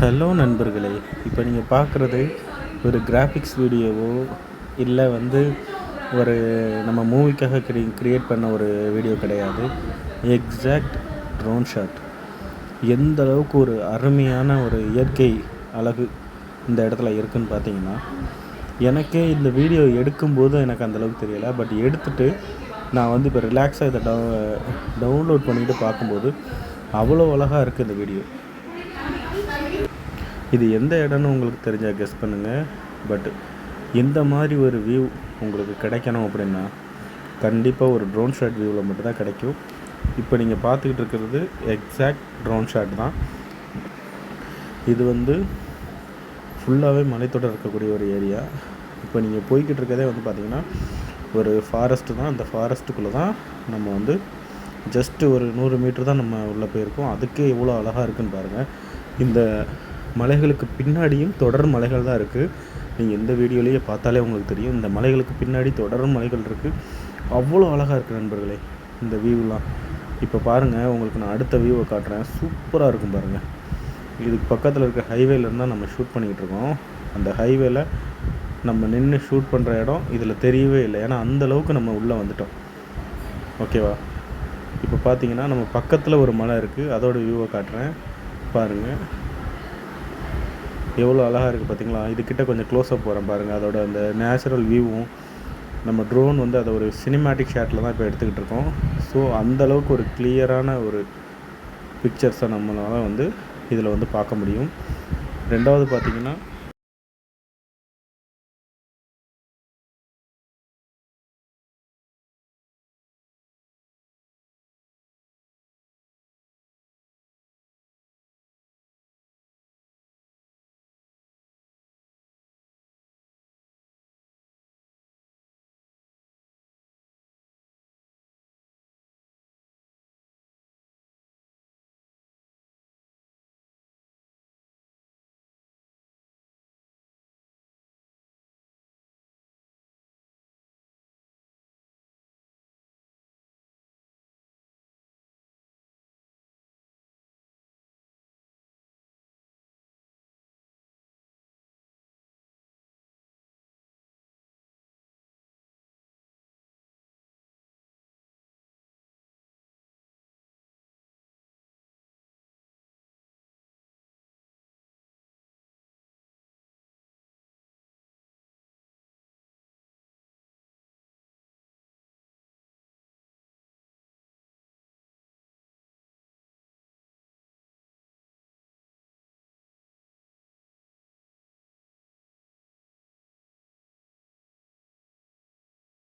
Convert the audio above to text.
Hello நண்பர்களே இப்போ நீங்கள் பார்க்குறது ஒரு கிராஃபிக்ஸ் வீடியோவோ இல்லை வந்து ஒரு நம்ம மூவிக்காக க்ரி க்ரியேட் பண்ண ஒரு வீடியோ கிடையாது. எக்ஸாக்ட் ட்ரோன் ஷாட் எந்த அளவுக்கு ஒரு அருமையான ஒரு இயற்கை அழகு இந்த இடத்துல இருக்குன்னு பார்த்தீங்கன்னா எனக்கே இந்த வீடியோ எடுக்கும்போது எனக்கு அந்தளவுக்கு தெரியலை. பட் எடுத்துட்டு நான் வந்து இப்போ ரிலாக்ஸாக இதை டவு டவுன்லோட் பண்ணிவிட்டு பார்க்கும்போது அவ்வளோ அழகாக இருக்குது இந்த வீடியோ இது எந்த இடம்னு உங்களுக்கு தெரிஞ்சால் கெஸ் பண்ணுங்கள் பட் இந்த மாதிரி ஒரு வியூ உங்களுக்கு கிடைக்கணும் அப்படின்னா கண்டிப்பாக ஒரு ட்ரோன் ஷாட் வியூவில் மட்டும்தான் கிடைக்கும். இப்போ நீங்கள் பார்த்துக்கிட்டு இருக்கிறது எக்ஸாக்ட் ட்ரோன் ஷாட் தான். இது வந்து ஃபுல்லாகவே மலைத்தொடர் இருக்கக்கூடிய ஒரு ஏரியா இப்போ நீங்கள் போய்கிட்டு இருக்கதே வந்து பார்த்தீங்கன்னா ஒரு ஃபாரஸ்ட்டு தான். அந்த ஃபாரஸ்ட்டுக்குள்ளே தான் நம்ம வந்து ஜஸ்ட்டு ஒரு நூறு மீட்டர் தான் நம்ம உள்ளே போயிருக்கோம். அதுக்கே எவ்வளோ அழகாக இருக்குன்னு பாருங்கள் இந்த மலைகளுக்கு பின்னாடியும் தொடர் மலைகள் தான் இருக்குது நீங்கள் எந்த வீடியோலேயே பார்த்தாலே உங்களுக்கு தெரியும். இந்த மலைகளுக்கு பின்னாடி தொடர் மலைகள் இருக்குது அவ்வளோ அழகாக இருக்குது நண்பர்களே இந்த வியூலாம் இப்போ பாருங்கள் உங்களுக்கு நான் அடுத்த வியூவை காட்டுறேன். சூப்பராக இருக்கும் பாருங்கள் இதுக்கு பக்கத்தில் இருக்க ஹைவேலேருந்து தான் நம்ம ஷூட் பண்ணிக்கிட்டு இருக்கோம். அந்த ஹைவேல நம்ம நின்று ஷூட் பண்ணுற இடம் இதில் தெரியவே இல்லை. ஏன்னா அந்த அளவுக்கு நம்ம உள்ளே வந்துட்டோம். ஓகேவா இப்போ பார்த்தீங்கன்னா நம்ம பக்கத்தில் ஒரு மலை இருக்குது அதோடய வியூவை காட்டுறேன். பாருங்கள் எவ்வளோ அழகாக இருக்குது பார்த்தீங்களா இதுக்கிட்ட கொஞ்சம் க்ளோஸ்அப் போகிறேன் பாருங்கள் அதோட அந்த நேச்சுரல் வியூவும் நம்ம ட்ரோன் வந்து அதை ஒரு சினிமேட்டிக் ஷாட்டில் தான் இப்போ எடுத்துக்கிட்டு இருக்கோம். ஸோ அந்தளவுக்கு ஒரு கிளியரான ஒரு பிக்சர்ஸை நம்மளால் வந்து இதில் வந்து பார்க்க முடியும். ரெண்டாவது பார்த்திங்கன்னா